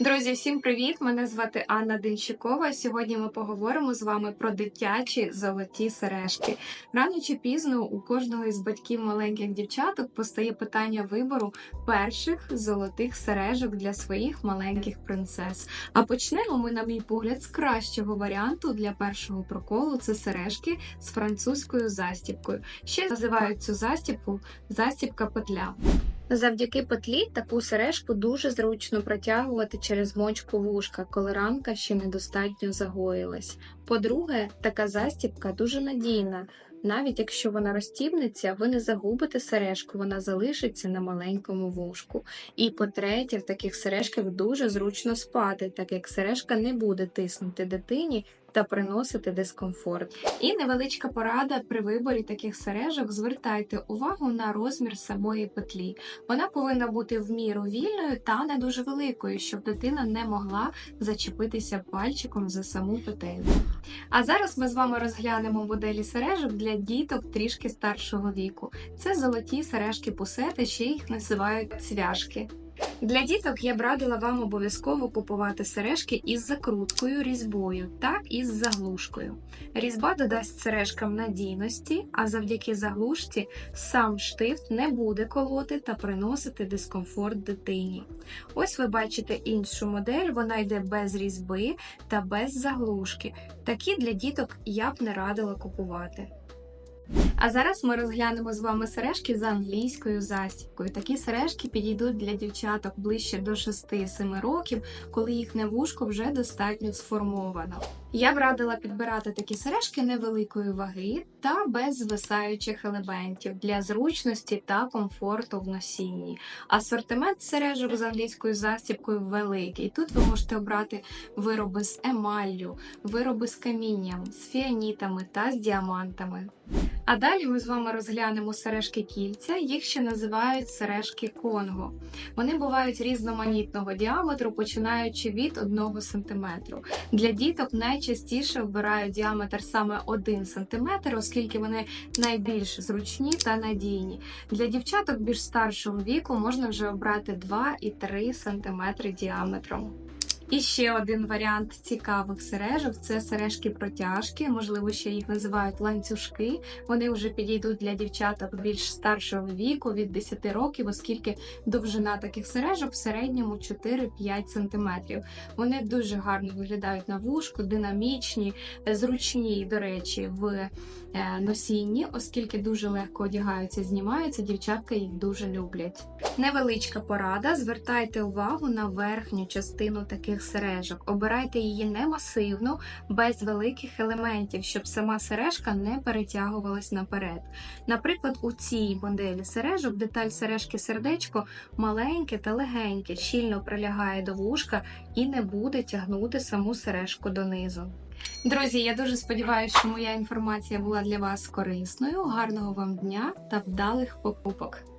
Друзі, всім привіт! Мене звати Анна Денщикова. Сьогодні ми поговоримо з вами про дитячі золоті сережки. Рано чи пізно у кожного із батьків маленьких дівчаток постає питання вибору перших золотих сережок для своїх маленьких принцес. А почнемо ми, на мій погляд, з кращого варіанту для першого проколу це сережки з французькою застібкою. Ще називають цю застібку застібка петля. Завдяки петлі таку сережку дуже зручно протягувати через мочку вушка, коли ранка ще недостатньо загоїлась. По-друге, така застібка дуже надійна. Навіть якщо вона розтібнеться, ви не загубите сережку, вона залишиться на маленькому вушку. І по-третє, в таких сережках дуже зручно спати, так як сережка не буде тиснути дитині та приносити дискомфорт. І невеличка порада при виборі таких сережок: звертайте увагу на розмір самої петлі. Вона повинна бути в міру вільною та не дуже великою, щоб дитина не могла зачепитися пальчиком за саму петельку. А зараз ми з вами розглянемо моделі сережок для діток трішки старшого віку. Це золоті сережки пусети, ще їх називають цвяшки. Для діток я б радила вам обов'язково купувати сережки із закруткою, різьбою, так і з заглушкою. Різьба додасть сережкам надійності, а завдяки заглушці сам штифт не буде колоти та приносити дискомфорт дитині. Ось ви бачите іншу модель, вона йде без різьби та без заглушки. Такі для діток я б не радила купувати. А зараз ми розглянемо з вами сережки з англійською застібкою. Такі сережки підійдуть для дівчаток ближче до 6-7 років, коли їхнє вушко вже достатньо сформовано. Я б радила підбирати такі сережки невеликої ваги та без звисаючих елементів для зручності та комфорту в носінні. Асортимент сережок з англійською застібкою великий. Тут ви можете обрати вироби з емаллю, вироби з камінням, з фіанітами та з діамантами. А далі ми з вами розглянемо сережки кільця, їх ще називають сережки Конго. Вони бувають різноманітного діаметру, починаючи від 1 см. Для діток найчастіше вбирають діаметр саме 1 см, оскільки вони найбільш зручні та надійні. Для дівчаток більш старшого віку можна вже обрати 2 і 3 см діаметром. І ще один варіант цікавих сережок це сережки протяжки, можливо, ще їх називають ланцюжки. Вони вже підійдуть для дівчаток більш старшого віку від 10 років, оскільки довжина таких сережок в середньому 4-5 см. Вони дуже гарно виглядають на вушку, динамічні, зручні, до речі, в е, носінні, оскільки дуже легко одягаються, знімаються. Дівчатка їх дуже люблять. Невеличка порада. Звертайте увагу на верхню частину таких сережок. Обирайте її не масивну, без великих елементів, щоб сама сережка не перетягувалась наперед. Наприклад, у цій моделі сережок деталь сережки сердечко маленьке та легеньке, щільно прилягає до вушка і не буде тягнути саму сережку донизу. Друзі, я дуже сподіваюся, що моя інформація була для вас корисною. Гарного вам дня та вдалих покупок!